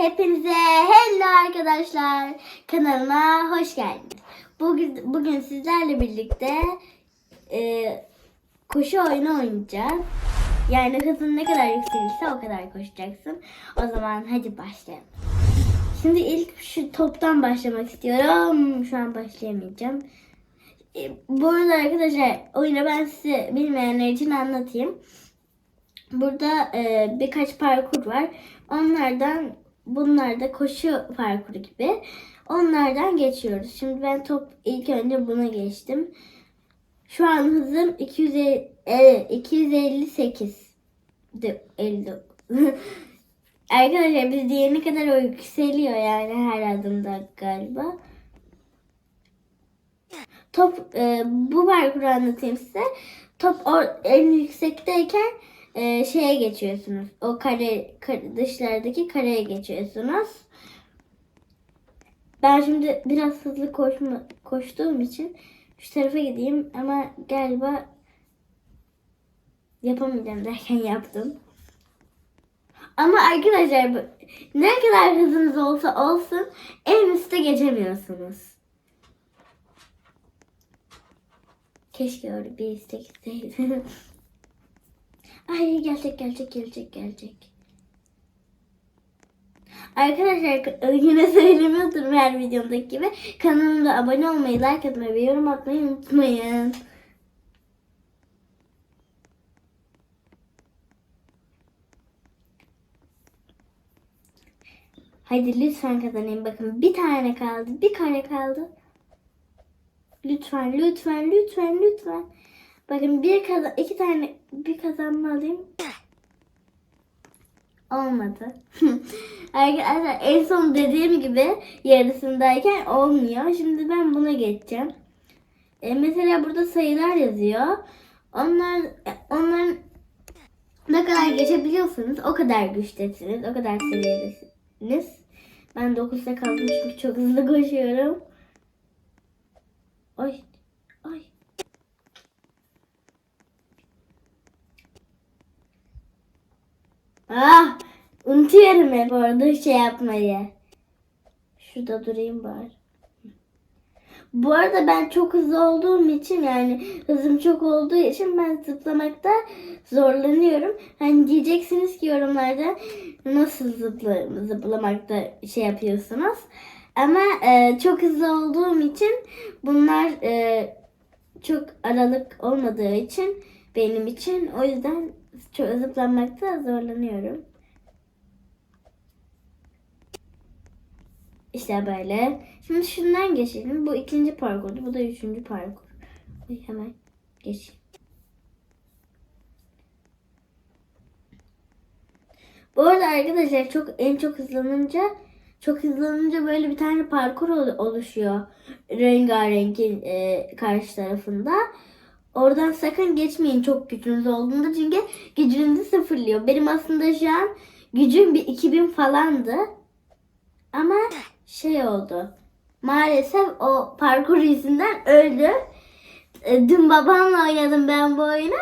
Hepinize hello arkadaşlar. Kanalıma hoş geldiniz. Bugün, bugün sizlerle birlikte e, koşu oyunu oynayacağız. Yani hızın ne kadar yükselirse o kadar koşacaksın. O zaman hadi başlayalım. Şimdi ilk şu toptan başlamak istiyorum. Şu an başlayamayacağım. E, bu arada arkadaşlar oyunu ben size bilmeyenler için anlatayım. Burada e, birkaç parkur var. Onlardan bunlar da koşu parkuru gibi. Onlardan geçiyoruz. Şimdi ben top ilk önce buna geçtim. Şu an hızım 250, e, 258. De, 59. Arkadaşlar biz diyene kadar o yükseliyor yani her adımda galiba. Top e, bu parkuru anlatayım size. Top or, en yüksekteyken e, şeye geçiyorsunuz. O kare, kare dışlardaki kareye geçiyorsunuz. Ben şimdi biraz hızlı koşma, koştuğum için şu tarafa gideyim ama galiba yapamayacağım derken yaptım. Ama arkadaşlar ne kadar hızınız olsa olsun en üste geçemiyorsunuz. Keşke öyle bir istek isteydim. Ay gelecek gelecek gelecek gelecek. Arkadaşlar yine söylemiyordur her videomdaki gibi. Kanalıma abone olmayı, like atmayı ve yorum atmayı unutmayın. Hadi lütfen kazanayım. Bakın bir tane kaldı. Bir kare kaldı. Lütfen, lütfen, lütfen, lütfen. Bakın bir kazan, iki tane bir kazanma alayım. Olmadı. Arkadaşlar en son dediğim gibi yarısındayken olmuyor. Şimdi ben buna geçeceğim. E, mesela burada sayılar yazıyor. Onlar onların ne kadar geçebiliyorsanız o kadar güçtesiniz. O kadar seviyedesiniz. Ben 9'da kaldım çünkü çok hızlı koşuyorum. Ay. Ay. Ah! Unutuyorum hep orada şey yapmayı. Şurada durayım bari. Bu arada ben çok hızlı olduğum için yani hızım çok olduğu için ben zıplamakta zorlanıyorum. Hani diyeceksiniz ki yorumlarda nasıl zıpla, zıplamakta şey yapıyorsunuz. Ama e, çok hızlı olduğum için bunlar e, çok aralık olmadığı için benim için o yüzden zıplamakta zorlanıyorum. İşte böyle. Şimdi şundan geçelim. Bu ikinci parkurdu. Bu da üçüncü parkur. Hemen geçeyim. Bu arada arkadaşlar çok en çok hızlanınca çok hızlanınca böyle bir tane parkur ol- oluşuyor. Rengarenkin e, karşı tarafında. Oradan sakın geçmeyin çok gücünüz olduğunda çünkü gücünüzü sıfırlıyor. Benim aslında şu an gücüm bir 2000 falandı. Ama şey oldu. Maalesef o parkur yüzünden öldü. E, Dün babamla oynadım ben bu oyunu.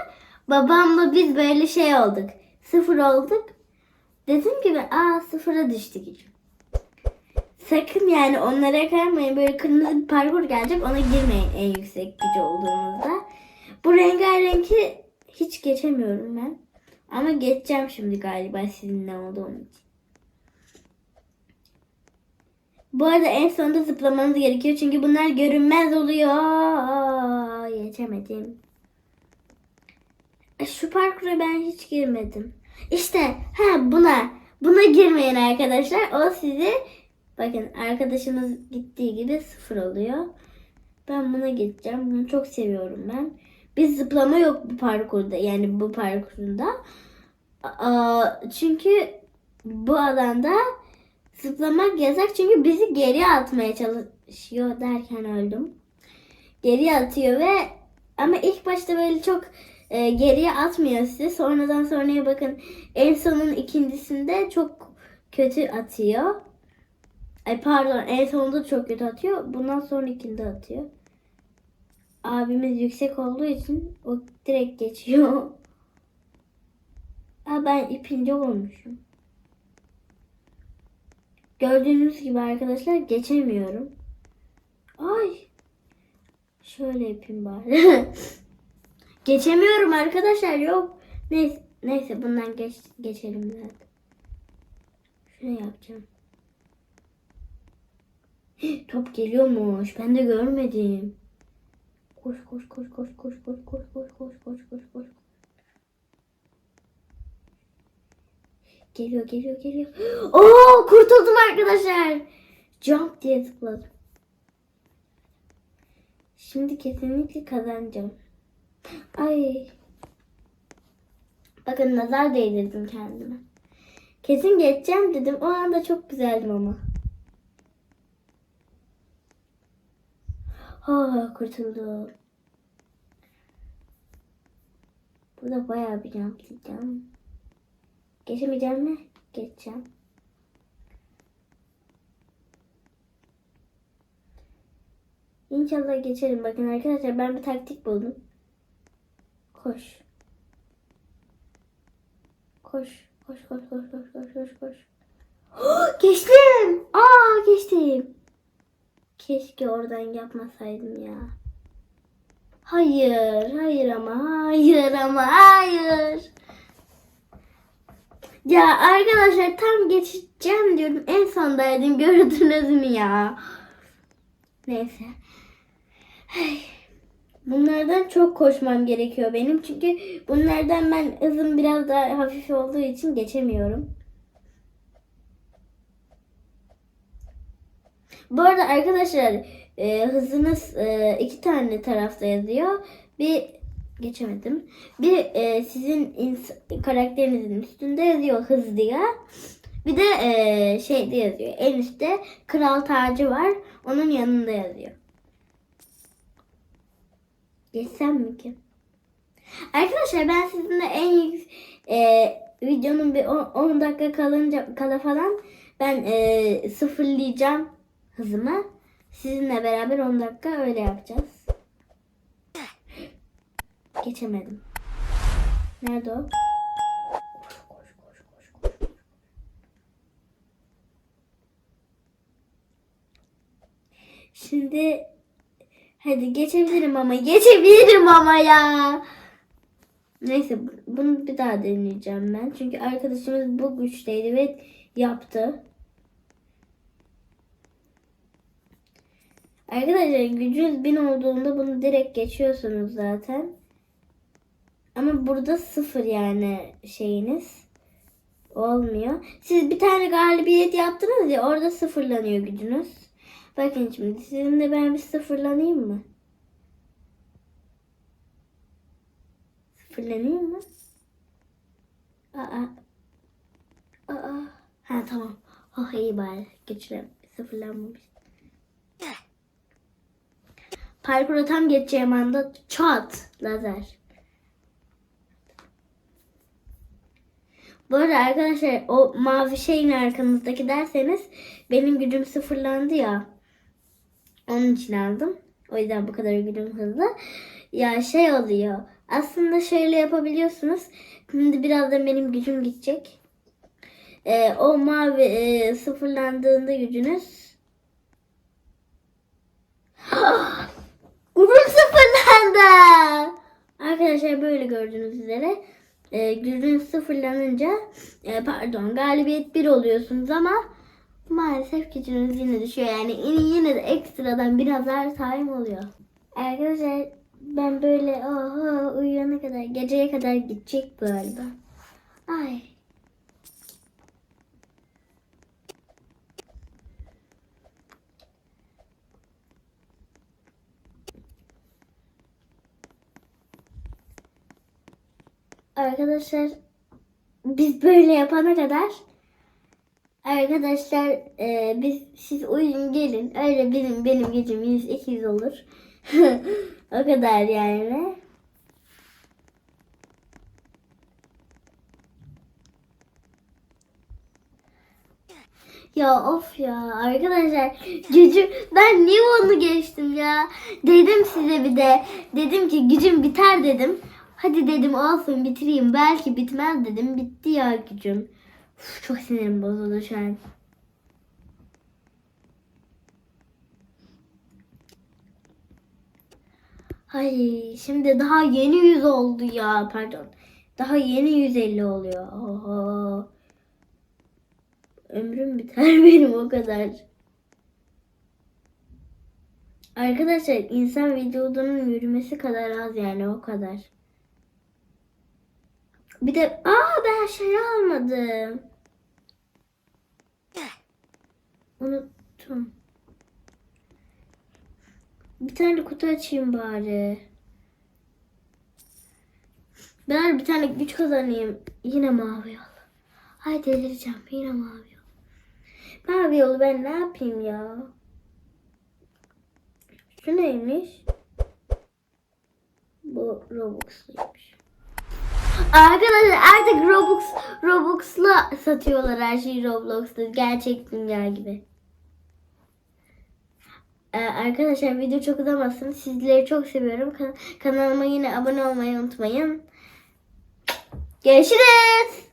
Babamla biz böyle şey olduk. Sıfır olduk. Dedim ki ben aa sıfıra düştü gücüm. Sakın yani onlara kaymayın. Böyle kırmızı bir parkur gelecek ona girmeyin en yüksek gücü olduğunuzda. Bu rengarenki hiç geçemiyorum ben. Ama geçeceğim şimdi galiba sizinle olduğum için. Bu arada en sonunda zıplamanız gerekiyor çünkü bunlar görünmez oluyor. Geçemedim. E, Şu parkura ben hiç girmedim. İşte ha buna buna girmeyin arkadaşlar. O sizi bakın arkadaşınız gittiği gibi sıfır oluyor. Ben buna gideceğim. Bunu çok seviyorum ben. Bir zıplama yok bu parkurda. Yani bu parkurunda. Çünkü bu alanda zıplamak yasak çünkü bizi geriye atmaya çalışıyor derken öldüm. Geriye atıyor ve ama ilk başta böyle çok e, geriye atmıyor sizi. Sonradan sonraya bakın en sonun ikincisinde çok kötü atıyor. Ay pardon en sonunda çok kötü atıyor. Bundan sonra ikinde atıyor. Abimiz yüksek olduğu için o direkt geçiyor. Aa, ben ipince olmuşum. Gördüğünüz gibi arkadaşlar geçemiyorum. Ay. Şöyle yapayım bari. geçemiyorum arkadaşlar yok. Neyse, neyse bundan geç, geçelim zaten. Şunu yapacağım. Top geliyormuş. Ben de görmedim. Koş koş koş koş koş koş koş koş koş koş koş koş. Geliyor geliyor geliyor. Oo kurtuldum arkadaşlar. Jump diye tıkladım. Şimdi kesinlikle kazanacağım. Ay. Bakın nazar değdirdim kendime. Kesin geçeceğim dedim. O anda çok güzeldim ama. Ha kurtuldum. Burada bayağı bir yapacağım. Geçemeyeceğim mi? Geçeceğim. İnşallah geçerim. Bakın arkadaşlar ben bir taktik buldum. Koş. Koş. Koş koş koş koş koş koş koş. geçtim. Aa geçtim. Keşke oradan yapmasaydım ya. Hayır, hayır ama hayır ama hayır. Ya arkadaşlar tam geçeceğim diyordum. En sondaydım gördünüz mü ya? Neyse. Bunlardan çok koşmam gerekiyor benim. Çünkü bunlardan ben hızım biraz daha hafif olduğu için geçemiyorum. Bu arada arkadaşlar e, hızınız e, iki tane tarafta yazıyor. Bir geçemedim. Bir e, sizin karakterinizin üstünde yazıyor hız diye. Bir de e, şeyde yazıyor. En üstte kral tacı var. Onun yanında yazıyor. Geçsem mi ki? Arkadaşlar ben sizinle en e, videonun bir 10 dakika kalınca kala falan ben e, sıfırlayacağım hızımı. Sizinle beraber 10 dakika öyle yapacağız. Geçemedim. Nerede o? Şimdi hadi geçebilirim ama geçebilirim ama ya. Neyse bunu bir daha deneyeceğim ben. Çünkü arkadaşımız bu güçteydi ve yaptı. Arkadaşlar gücünüz 1000 olduğunda bunu direkt geçiyorsunuz zaten. Ama burada sıfır yani şeyiniz olmuyor. Siz bir tane galibiyet yaptınız ya orada sıfırlanıyor gücünüz. Bakın şimdi sizinle ben bir sıfırlanayım mı? Sıfırlanayım mı? Aa. Aa. Ha tamam. Oh iyi bari. Geçirem. Sıfırlanmamış. Parkura tam geçeceğim anda çat lazer. Bu arada arkadaşlar o mavi şeyin arkanızdaki derseniz benim gücüm sıfırlandı ya. Onun için aldım. O yüzden bu kadar gücüm hızlı. Ya şey oluyor. Aslında şöyle yapabiliyorsunuz. Şimdi birazdan benim gücüm gidecek. Ee, o mavi e, sıfırlandığında gücünüz Gücüm sıfırlandı. Arkadaşlar böyle gördüğünüz üzere e, gücünüz sıfırlanınca e, pardon galibiyet 1 oluyorsunuz ama maalesef gücünüz yine düşüyor. Yani yine, de ekstradan daha time oluyor. Arkadaşlar ben böyle oha uyuyana kadar geceye kadar gidecek galiba. Ay. Arkadaşlar biz böyle yapana kadar arkadaşlar e, biz siz uyuyun gelin öyle benim benim gecem 100 200 olur. o kadar yani. Ya of ya arkadaşlar gücüm ben niye onu geçtim ya dedim size bir de dedim ki gücüm biter dedim Hadi dedim olsun bitireyim. Belki bitmez dedim. Bitti ya gücüm. Uf, çok sinirim bozuldu şu an. Ay şimdi daha yeni 100 oldu ya pardon. Daha yeni 150 oluyor. Oha. Ömrüm biter benim o kadar. Arkadaşlar insan vücudunun yürümesi kadar az yani o kadar. Bir de aa ben şey almadım. Unuttum. Bir tane kutu açayım bari. Ben bir tane güç kazanayım. Yine mavi yol. Ay delireceğim. Yine mavi yol. Mavi yolu ben ne yapayım ya? Şu neymiş? Bu Robux'luymuş. Arkadaşlar artık Robux Robux'la satıyorlar her şeyi Roblox'ta. Gerçek dünya gibi. Ee, arkadaşlar video çok uzamasın. Sizleri çok seviyorum. Kan- kanalıma yine abone olmayı unutmayın. Görüşürüz.